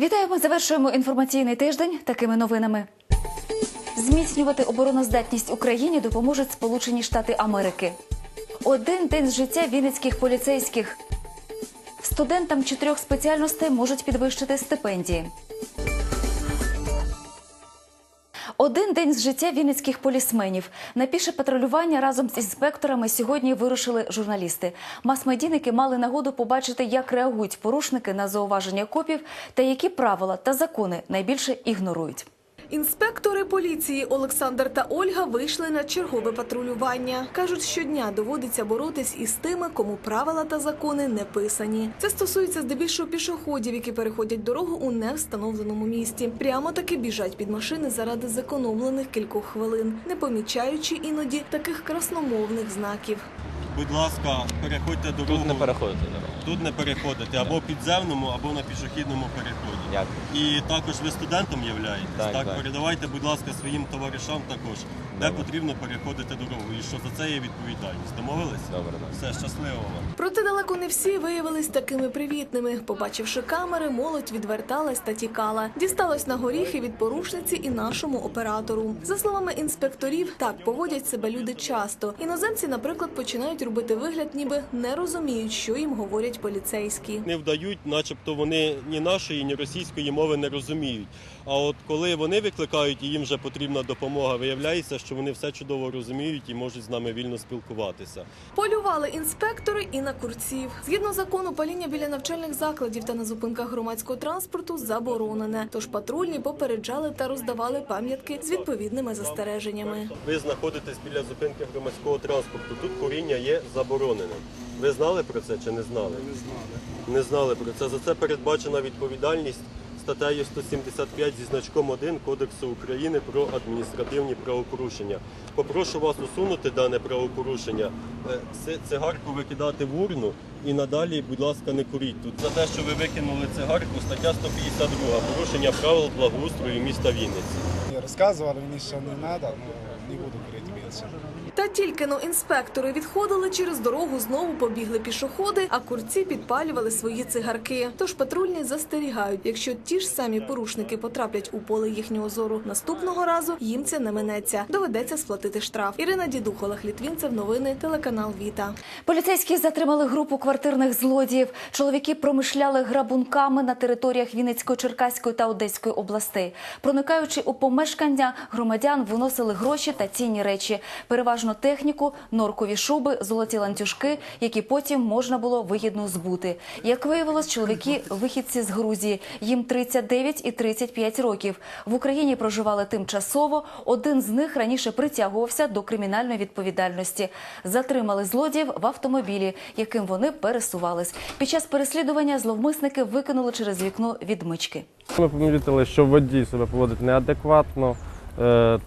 Вітаємо. Завершуємо інформаційний тиждень такими новинами. Зміцнювати обороноздатність Україні допоможуть Сполучені Штати Америки. Один день з життя вінницьких поліцейських. Студентам чотирьох спеціальностей можуть підвищити стипендії. Один день з життя вінницьких полісменів. На піше патрулювання разом з інспекторами сьогодні вирушили журналісти. Мас-медійники мали нагоду побачити, як реагують порушники на зауваження копів та які правила та закони найбільше ігнорують. Інспектори поліції Олександр та Ольга вийшли на чергове патрулювання. Кажуть, щодня доводиться боротись із тими, кому правила та закони не писані. Це стосується здебільшого пішоходів, які переходять дорогу у невстановленому місті. Прямо таки біжать під машини заради зекономлених кількох хвилин, не помічаючи іноді таких красномовних знаків. Будь ласка, переходьте дорогу. Тут не переходити дорогу. Тут не переходите або підземному, або на пішохідному переході. Дякую. І також ви студентом являєтесь. Так, Так, так. передавайте, будь ласка, своїм товаришам також, де потрібно переходити дорогу. І що за це є відповідальність. Домовились? Добре, добре. Все, щасливо вам. Проте далеко не всі виявились такими привітними. Побачивши камери, молодь відверталась та тікала. Дісталось на горіхи від порушниці і нашому оператору. За словами інспекторів, так поводять себе люди часто. Іноземці, наприклад, починають робити вигляд, ніби не розуміють, що їм говорять поліцейські. Не вдають, начебто вони ні нашої, ні російської мови не розуміють. А от коли вони викликають і їм вже потрібна допомога, виявляється, що вони все чудово розуміють і можуть з нами вільно спілкуватися. Полювали інспектори і на курців. Згідно закону, паління біля навчальних закладів та на зупинках громадського транспорту заборонене. Тож патрульні попереджали та роздавали пам'ятки з відповідними застереженнями. Ви знаходитесь біля зупинки громадського транспорту. Тут куріння є забороненим. Ви знали про це чи не знали? Не знали. Не знали про це. За це передбачена відповідальність статтею 175 зі значком 1 Кодексу України про адміністративні правопорушення. Попрошу вас усунути дане правопорушення, е, цигарку викидати в урну і надалі, будь ласка, не куріть тут. За те, що ви викинули цигарку, стаття 152 порушення правил благоустрою міста Вінниці. Рассказывали, мне что не надо, но не буду курить меньше. Та тільки но інспектори відходили через дорогу, знову побігли пішоходи, а курці підпалювали свої цигарки. Тож патрульні застерігають, якщо ті ж самі порушники потраплять у поле їхнього зору наступного разу, їм це не минеться. Доведеться сплатити штраф. Ірина Дідух, Олег Літвінцев, новини, телеканал Віта. Поліцейські затримали групу квартирних злодіїв. Чоловіки промишляли грабунками на територіях Вінницької, Черкаської та Одеської областей. Проникаючи у помешкання, громадян виносили гроші та цінні речі, переважно техніку, норкові шуби, золоті ланцюжки, які потім можна було вигідно збути. Як виявилось, чоловіки вихідці з Грузії. Їм 39 і 35 років. В Україні проживали тимчасово. Один з них раніше притягувався до кримінальної відповідальності. Затримали злодіїв в автомобілі, яким вони пересувались. Під час переслідування зловмисники викинули через вікно відмички. Ми помітили, що водій себе поводить неадекватно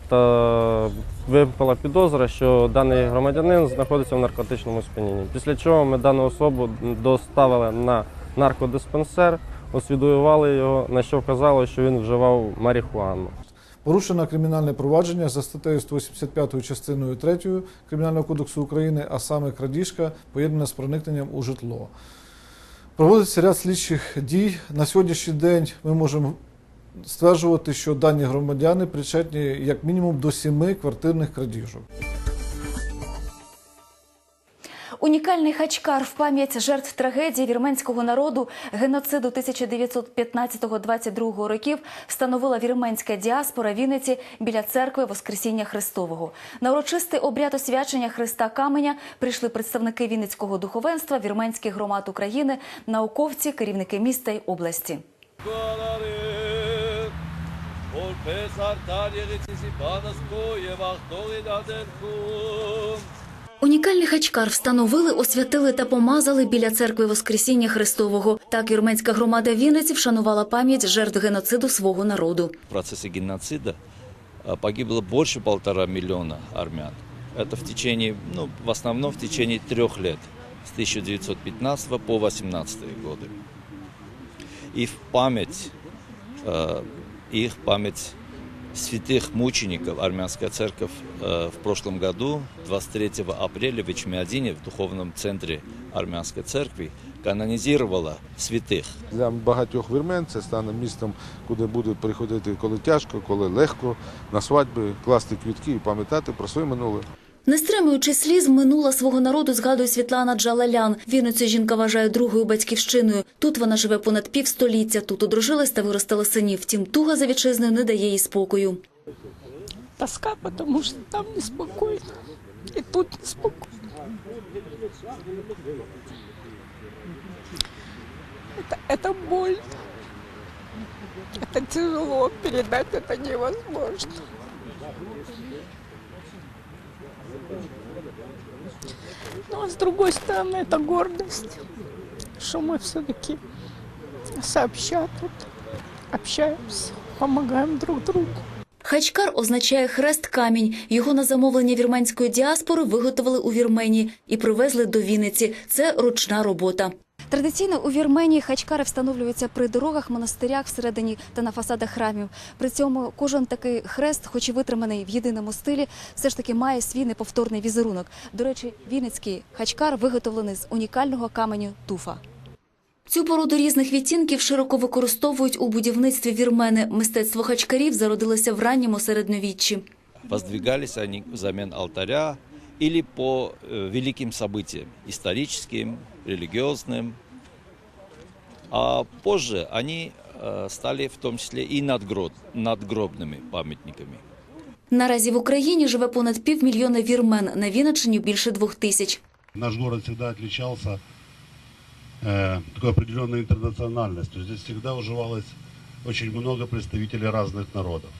та випала підозра, що даний громадянин знаходиться в наркотичному сп'янінні. Після чого ми дану особу доставили на наркодиспансер, освідуювали його, на що вказало, що він вживав марихуану. Порушено кримінальне провадження за статтею 185 частиною 3 Кримінального кодексу України, а саме крадіжка, поєднана з проникненням у житло. Проводиться ряд слідчих дій. На сьогоднішній день ми можемо стверджувати, що дані громадяни причетні як мінімум до сіми квартирних крадіжок. Унікальний хачкар в пам'ять жертв трагедії вірменського народу геноциду 1915-22 років встановила вірменська діаспора Вінниці біля церкви Воскресіння Христового. На урочистий обряд освячення Христа Каменя прийшли представники Вінницького духовенства, вірменських громад України, науковці, керівники міста й області Olpes artar yeritsisi panas koye vahtori dadenkum. Унікальний хачкар встановили, освятили та помазали біля церкви Воскресіння Христового. Так вірменська громада Вінниці вшанувала пам'ять жертв геноциду свого народу. В процессе геноцида а, погибло больше полтора миллиона армян. Это в течение, ну, в основном в течение трех лет, с 1915 по 18 годы. И в память, э, их память святых мучеников армянская церковь э, в прошлом году, 23 апреля в Ичмиадине, в духовном центре армянской церкви, канонизировала святых. Для багатьох вірмен це стане містом, куди будуть приходити коли тяжко, коли легко, на свадьби, класти квітки і пам'ятати про своє минуле. Не стримуючи сліз, минула свого народу згадує Світлана Джалалян. Вінницю жінка вважає другою батьківщиною. Тут вона живе понад півстоліття. Тут одружилась та виростила синів. Втім, туга за вітчизною не дає їй спокою. тоска, потому что там неспокойно. И тут неспокойно. Это, это больно. Это тяжело, передать это невозможно. Ну, а с другой стороны, это гордость, что мы все-таки сообща тут общаемся, помогаем друг другу. Хачкар означає хрест камінь. Його на замовлення вірменської діаспори виготовили у Вірменії і привезли до Вінниці. Це ручна робота. Традиційно у Вірменії хачкари встановлюються при дорогах, монастирях всередині та на фасадах храмів. При цьому кожен такий хрест, хоч і витриманий в єдиному стилі, все ж таки має свій неповторний візерунок. До речі, вінницький хачкар виготовлений з унікального каменю туфа. Цю породу різних відтінків широко використовують у будівництві вірмени. Мистецтво хачкарів зародилося в ранньому середньовіччі. Воздвигались они взамен алтаря или по э, великим событиям, историческим, религиозным. А позже они э, стали в том числе и надгроб, надгробными памятниками. Наразі в Україні живе понад півмільйона вірмен, на Вінниччині більше двох тисяч. Наш город всегда отличался э, такой определенной интернациональностью. Здесь всегда уживалось очень много представителей разных народов.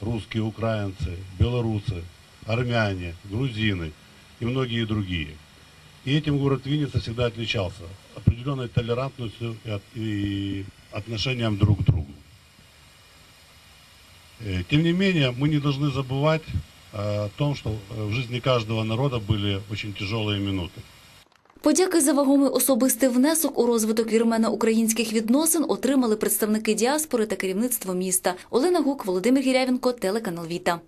Русские, украинцы, белорусы, армяне, грузины и многие другие. И этим город Винница всегда отличался определенной толерантностью и, от- и отношением друг к другу. Э, Тем не менее, мы не должны забывать э, о том, что э, в жизни каждого народа были очень тяжелые минуты. Подяки за вагомий особистий внесок у розвиток вірмено-українських відносин отримали представники діаспори та керівництво міста. Олена Гук, Володимир Гірявенко, телеканал Віта.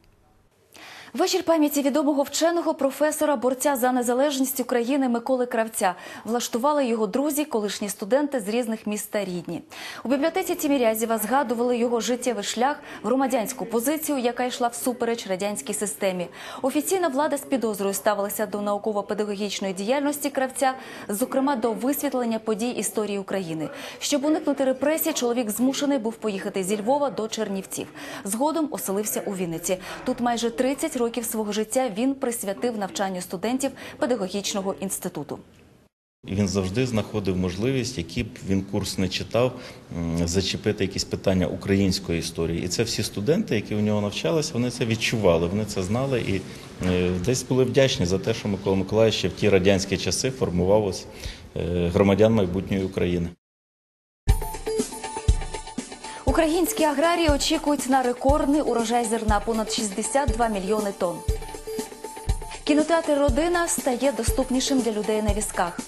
Вечір пам'яті відомого вченого професора, борця за незалежність України Миколи Кравця влаштували його друзі, колишні студенти з різних міст та рідні. У бібліотеці Тімірязєва згадували його життєвий шлях, громадянську позицію, яка йшла всупереч радянській системі. Офіційна влада з підозрою ставилася до науково-педагогічної діяльності кравця, зокрема до висвітлення подій історії України. Щоб уникнути репресій, чоловік змушений був поїхати зі Львова до Чернівців. Згодом оселився у Вінниці. Тут майже 30 років свого життя він присвятив навчанню студентів педагогічного інституту. Він завжди знаходив можливість, які б він курс не читав, зачепити якісь питання української історії. І це всі студенти, які у нього навчалися, вони це відчували, вони це знали і е, десь були вдячні за те, що Микола Миколаївич ще в ті радянські часи формував е, громадян майбутньої України. Українські аграрії очікують на рекордний урожай зерна понад 62 мільйони тонн. Кінотеатр Родина стає доступнішим для людей на візках.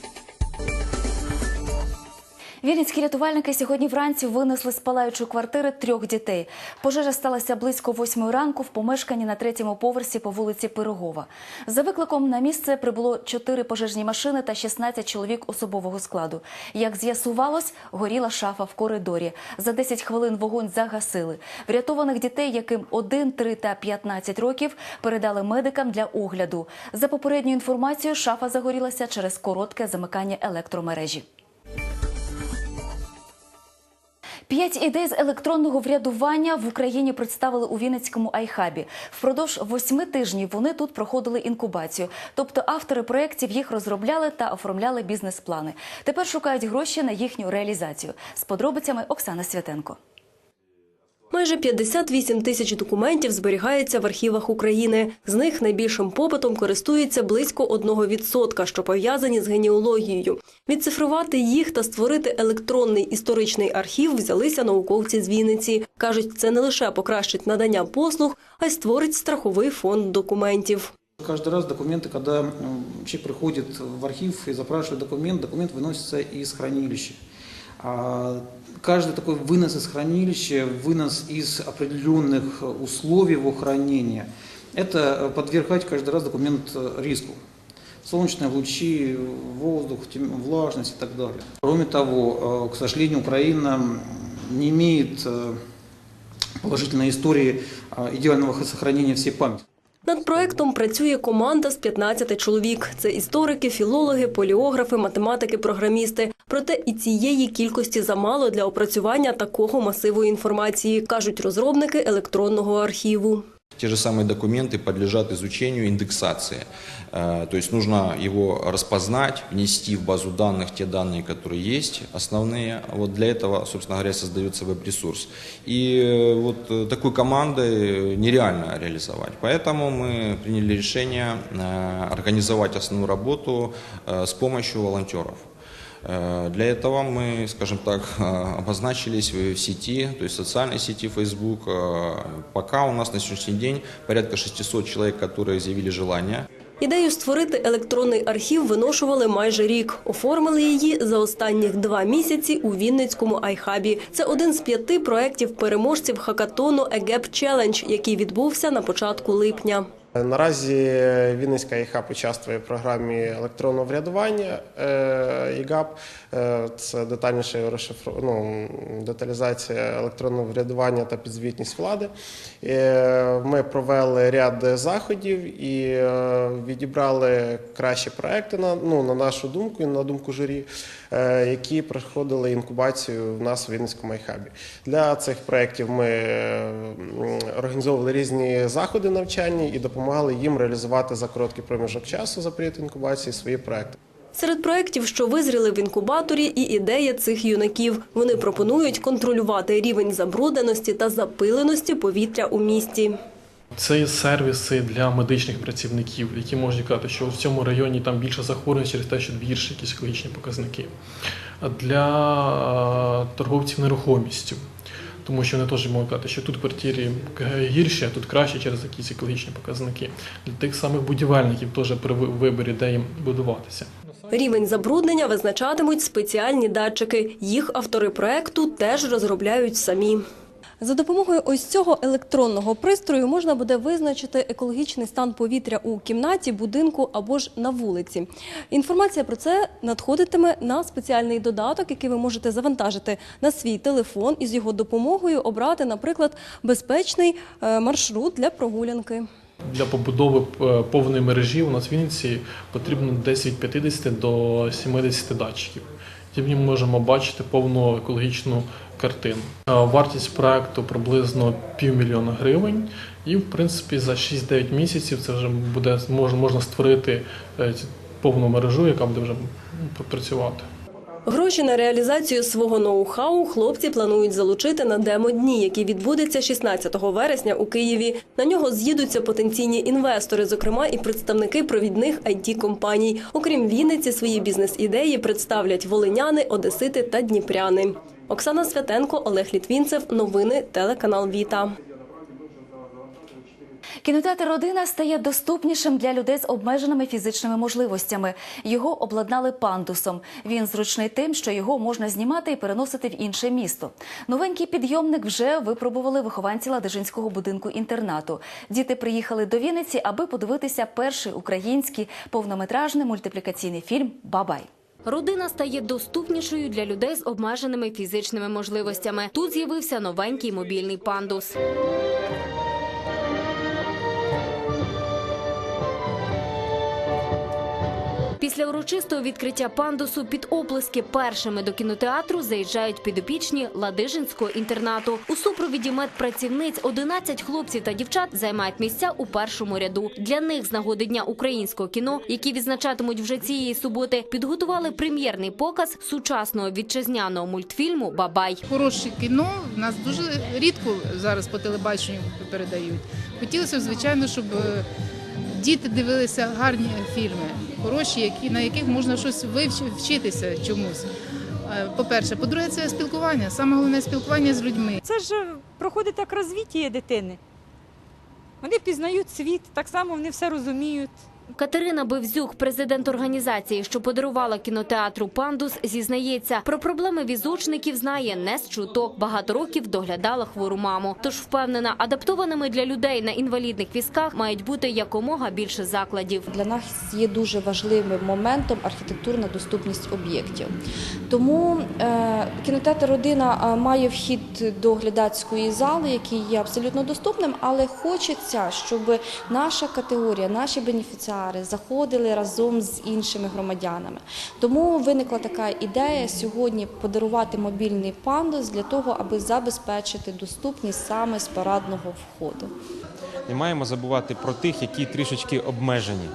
Вінницькі рятувальники сьогодні вранці винесли з палаючої квартири трьох дітей. Пожежа сталася близько восьмої ранку в помешканні на третьому поверсі по вулиці Пирогова. За викликом на місце прибуло чотири пожежні машини та 16 чоловік особового складу. Як з'ясувалось, горіла шафа в коридорі. За 10 хвилин вогонь загасили. Врятованих дітей, яким 1, 3 та 15 років, передали медикам для огляду. За попередньою інформацією, шафа загорілася через коротке замикання електромережі. П'ять ідей з електронного врядування в Україні представили у Вінницькому айхабі. Впродовж восьми тижнів вони тут проходили інкубацію. Тобто автори проєктів їх розробляли та оформляли бізнес-плани. Тепер шукають гроші на їхню реалізацію. З подробицями Оксана Святенко. Майже 58 тисяч документів зберігається в архівах України. З них найбільшим попитом користується близько 1%, що пов'язані з генеалогією. Відцифрувати їх та створити електронний історичний архів взялися науковці з Вінниці. Кажуть, це не лише покращить надання послуг, а й створить страховий фонд документів. Каждый раз документы, когда м, человек приходит в архив и запрашивает документ, документ выносится из хранилища. А Каждый такой вынос из хранилища, вынос из определенных условий его хранения, это подвергать каждый раз документ э, риску. солнечные лучи, воздух, влажность и так далее. Кроме того, э, к сожалению, Украина не имеет э, положительной истории э, идеального сохранения всей памяти. Над проектом працює команда з 15 чоловік. Це історики, філологи, поліографи, математики, програмісти. Проте і цієї кількості замало для опрацювання такого масиву інформації, кажуть розробники електронного архіву. Те же самые документы подлежат изучению индексации. Э, То есть нужно его распознать, внести в базу данных те данные, которые есть, основные. Вот для этого, собственно говоря, создается веб-ресурс. И э, вот э, такой командой нереально реализовать. Поэтому мы приняли решение организовать основную работу с помощью волонтеров. Э, Для этого мы, скажем так, э, обозначились в в сети, то есть в социальной сети Facebook. Э, Пока у нас на сегодняшний день порядка 600 человек, которые изъявили желание. Ідею створити електронний архів виношували майже рік. Оформили її за останніх два місяці у Вінницькому айхабі. Це один з п'яти проєктів переможців хакатону ЕГЕП Челендж, який відбувся на початку липня. Наразі Вінницька ІХАП участвує в програмі електронного врядування е, ІГАП. Е, Це детальніше розшифру... ну, деталізація електронного врядування та підзвітність влади. Е, Ми провели ряд заходів і е, відібрали кращі проекти на, ну, на нашу думку і на думку журі, е, які проходили інкубацію в нас у Вінницькому айхабі. Для цих проєктів ми е, організовували різні заходи навчальні і допомагали їм реалізувати за короткий проміжок часу за період інкубації свої проекти. Серед проєктів, що визріли в інкубаторі, і ідея цих юнаків. Вони пропонують контролювати рівень забрудненості та запиленості повітря у місті. Це сервіси для медичних працівників, які можуть казати, що в цьому районі там більше захворювань через те, що гірші якісь екологічні показники. Для торговців нерухомістю, тому що вони теж можуть казати, що тут в квартирі гірші, а тут краще через якісь екологічні показники. Для тих самих будівельників теж при виборі, де їм будуватися. Рівень забруднення визначатимуть спеціальні датчики. Їх автори проекту теж розробляють самі. За допомогою ось цього електронного пристрою можна буде визначити екологічний стан повітря у кімнаті, будинку або ж на вулиці. Інформація про це надходитиме на спеціальний додаток, який ви можете завантажити на свій телефон і з його допомогою обрати, наприклад, безпечний е, маршрут для прогулянки. Для побудови е, повної мережі у нас в Вінниці потрібно десь від 50 до 70 датчиків. Тим ми можемо бачити повну екологічну картину. Е, Вартість проекту приблизно півмільйона гривень, і в принципі за 6-9 місяців це вже буде можна, створити е, повну мережу, яка буде вже працювати. Гроші на реалізацію свого ноу-хау хлопці планують залучити на демо-дні, який відбудеться 16 вересня у Києві. На нього з'їдуться потенційні інвестори, зокрема і представники провідних it компаній Окрім Вінниці, свої бізнес-ідеї представлять волиняни, одесити та дніпряни. Оксана Святенко, Олег Літвінцев. Новини телеканал Віта. Кінотеатр Родина стає доступнішим для людей з обмеженими фізичними можливостями. Його обладнали пандусом. Він зручний тим, що його можна знімати і переносити в інше місто. Новенький підйомник вже випробували вихованці Ладижинського будинку інтернату. Діти приїхали до Вінниці, аби подивитися перший український повнометражний мультиплікаційний фільм Бабай. Родина стає доступнішою для людей з обмеженими фізичними можливостями. Тут з'явився новенький мобільний пандус. Після урочистого відкриття пандусу під оплески першими до кінотеатру заїжджають підопічні Ладижинського інтернату. У супровіді медпрацівниць 11 хлопців та дівчат займають місця у першому ряду. Для них з нагоди дня українського кіно, які відзначатимуть вже цієї суботи, підготували прем'єрний показ сучасного вітчизняного мультфільму Бабай. Хороше кіно в нас дуже рідко зараз по телебаченню передають. Хотілося б, звичайно, щоб е, діти дивилися гарні фільми, хороші, які, на яких можна щось вивчи- вчитися чомусь. Е, По-перше, по-друге, це спілкування. Саме головне спілкування з людьми. Це ж проходить як розвіття дитини. Вони пізнають світ, так само вони все розуміють. Катерина Бевзюк, президент організації, що подарувала кінотеатру Пандус, зізнається, про проблеми візочників знає не з чуток. Багато років доглядала хвору маму. Тож впевнена, адаптованими для людей на інвалідних візках мають бути якомога більше закладів. Для нас є дуже важливим моментом архітектурна доступність об'єктів. Тому е, кінотеатр Родина е, має вхід до глядацької зали, який є абсолютно доступним, але хочеться, щоб наша категорія, наші бенефіціари заходили разом з іншими громадянами. Тому виникла така ідея сьогодні подарувати мобільний пандус для того, аби забезпечити доступність саме з парадного входу. Не маємо забувати про тих, які трішечки обмежені.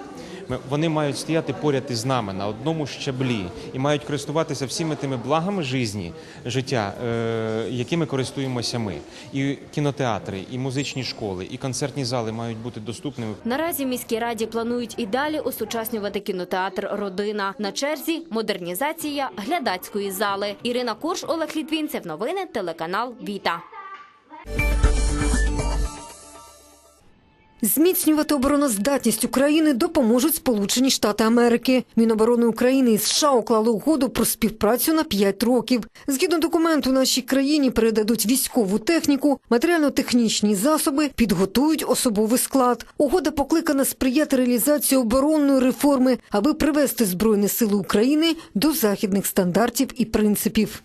Вони мають стояти поряд із нами на одному щаблі і мають користуватися всіми тими благами житті, життя, е, якими користуємося ми. І кінотеатри, і музичні школи, і концертні зали мають бути доступними. Наразі в міській раді планують і далі осучаснювати кінотеатр Родина. На черзі модернізація глядацької зали. Ірина Корж, Олег Літвінцев. Новини телеканал Віта. Зміцнювати обороноздатність України допоможуть Сполучені Штати Америки. Міноборони України і США уклали угоду про співпрацю на 5 років. Згідно документу, нашій країні передадуть військову техніку, матеріально-технічні засоби, підготують особовий склад. Угода покликана сприяти реалізації оборонної реформи, аби привести Збройні сили України до західних стандартів і принципів.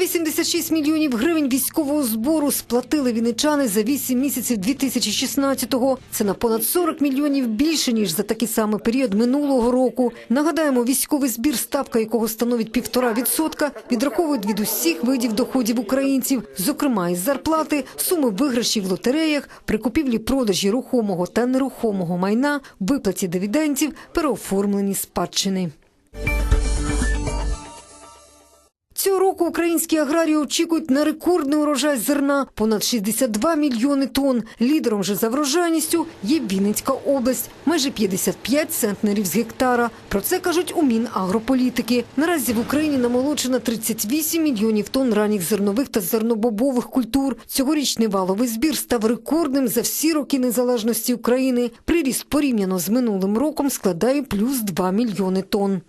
186 мільйонів гривень військового збору сплатили вінничани за 8 місяців 2016-го. Це на понад 40 мільйонів більше, ніж за такий самий період минулого року. Нагадаємо, військовий збір, ставка якого становить півтора відсотка, відраховують від усіх видів доходів українців, зокрема із зарплати, суми виграшів в лотереях, при купівлі-продажі рухомого та нерухомого майна, виплаті дивідендів, переоформлені спадщини. Цього року українські аграрії очікують на рекордний урожай зерна – понад 62 мільйони тонн. Лідером же за врожайністю є Вінницька область – майже 55 центнерів з гектара. Про це кажуть у Мінагрополітики. Наразі в Україні намолочено 38 мільйонів тонн ранніх зернових та зернобобових культур. Цьогорічний валовий збір став рекордним за всі роки незалежності України. Приріст порівняно з минулим роком складає плюс 2 мільйони тонн.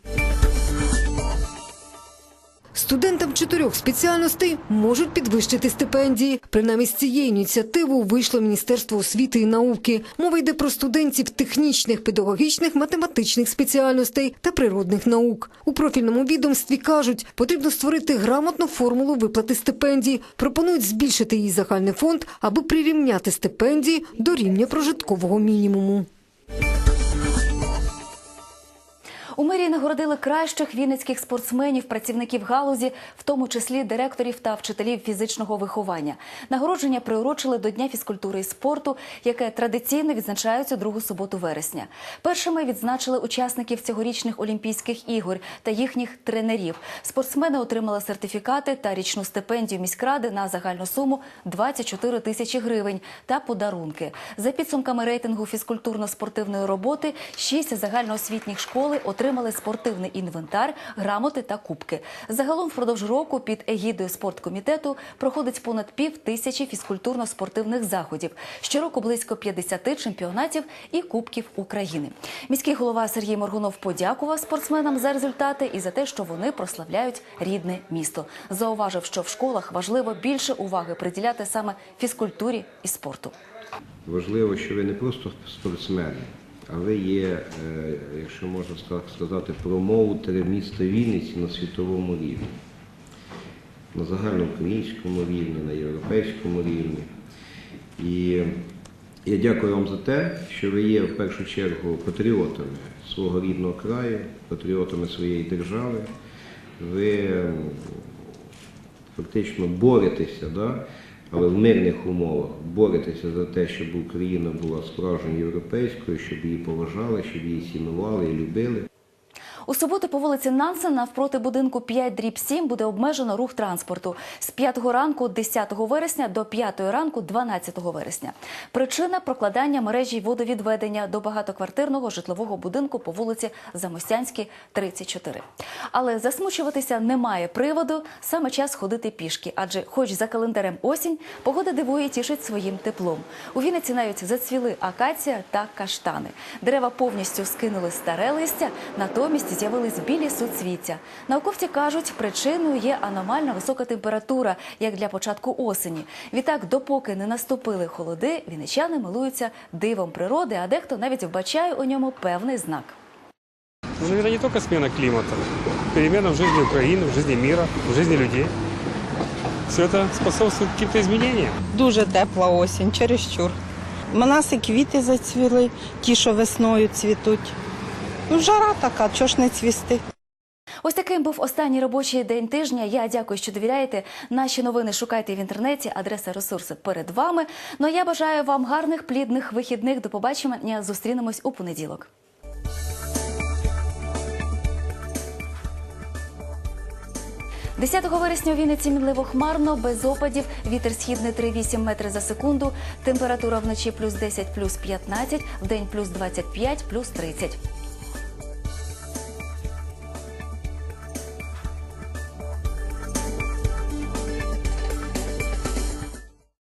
Студентам чотирьох спеціальностей можуть підвищити стипендії. Принаймні з цією ініціативою вийшло Міністерство освіти і науки. Мова йде про студентів технічних, педагогічних, математичних спеціальностей та природних наук. У профільному відомстві кажуть, потрібно створити грамотну формулу виплати стипендій. Пропонують збільшити її загальний фонд, аби прирівняти стипендії до рівня прожиткового мінімуму. У мерії нагородили кращих вінницьких спортсменів, працівників галузі, в тому числі директорів та вчителів фізичного виховання. Нагородження приурочили до Дня фізкультури і спорту, яке традиційно відзначається другу суботу вересня. Першими відзначили учасників цьогорічних Олімпійських ігор та їхніх тренерів. Спортсмени отримали сертифікати та річну стипендію міськради на загальну суму 24 тисячі гривень та подарунки. За підсумками рейтингу фізкультурно-спортивної роботи, шість загальноосвітніх школи отримали спортивний інвентар, грамоти та кубки. Загалом впродовж року під егідою спорткомітету проходить понад пів тисячі фізкультурно-спортивних заходів. Щороку близько 50 чемпіонатів і кубків України. Міський голова Сергій Моргунов подякував спортсменам за результати і за те, що вони прославляють рідне місто. Зауважив, що в школах важливо більше уваги приділяти саме фізкультурі і спорту. Важливо, що ви не просто спортсмени, а ви є, е, якщо можна сказати, промоутери міста Вінниці на світовому рівні, на загальноукраїнському рівні, на європейському рівні. І я дякую вам за те, що ви є в першу чергу патріотами свого рідного краю, патріотами своєї держави. Ви фактично боретеся, да? Але в мирних умовах боритися за те, щоб Україна була справжньою європейською, щоб її поважали, щоб її цінували і любили. У суботу по вулиці Нансен навпроти будинку 5 дріб 7 буде обмежено рух транспорту з 5 ранку 10 вересня до 5 ранку 12 вересня. Причина прокладання мережі водовідведення до багатоквартирного житлового будинку по вулиці Замостянській, 34. Але засмучуватися немає приводу, саме час ходити пішки, адже, хоч за календарем осінь, погода дивує і тішить своїм теплом. У Вінниці навіть зацвіли акація та каштани. Дерева повністю скинули старе листя, натомість з'явились білі суцвіття. Науковці кажуть, причиною є аномально висока температура, як для початку осені. Відтак, допоки не наступили холоди, вінничани милуються дивом природи, а дехто навіть вбачає у ньому певний знак. Ну, это не только смена климата, перемена в жизни Украины, в жизни мира, в жизни людей. Все это способствует каким-то изменениям. Дуже тепла осінь, чересчур. У нас і квіти зацвіли, ті, що весною цвітуть. Ну, жара така, чого ж не цвісти. Ось таким був останній робочий день тижня. Я дякую, що довіряєте. Наші новини шукайте в інтернеті. Адреса ресурси перед вами. Ну а я бажаю вам гарних плідних вихідних. До побачення. Зустрінемось у понеділок. – 10 вересня у Вінниці мінливо хмарно, без опадів, вітер східний 3,8 метри за секунду, температура вночі плюс 10, плюс 15, вдень плюс 25, плюс 30.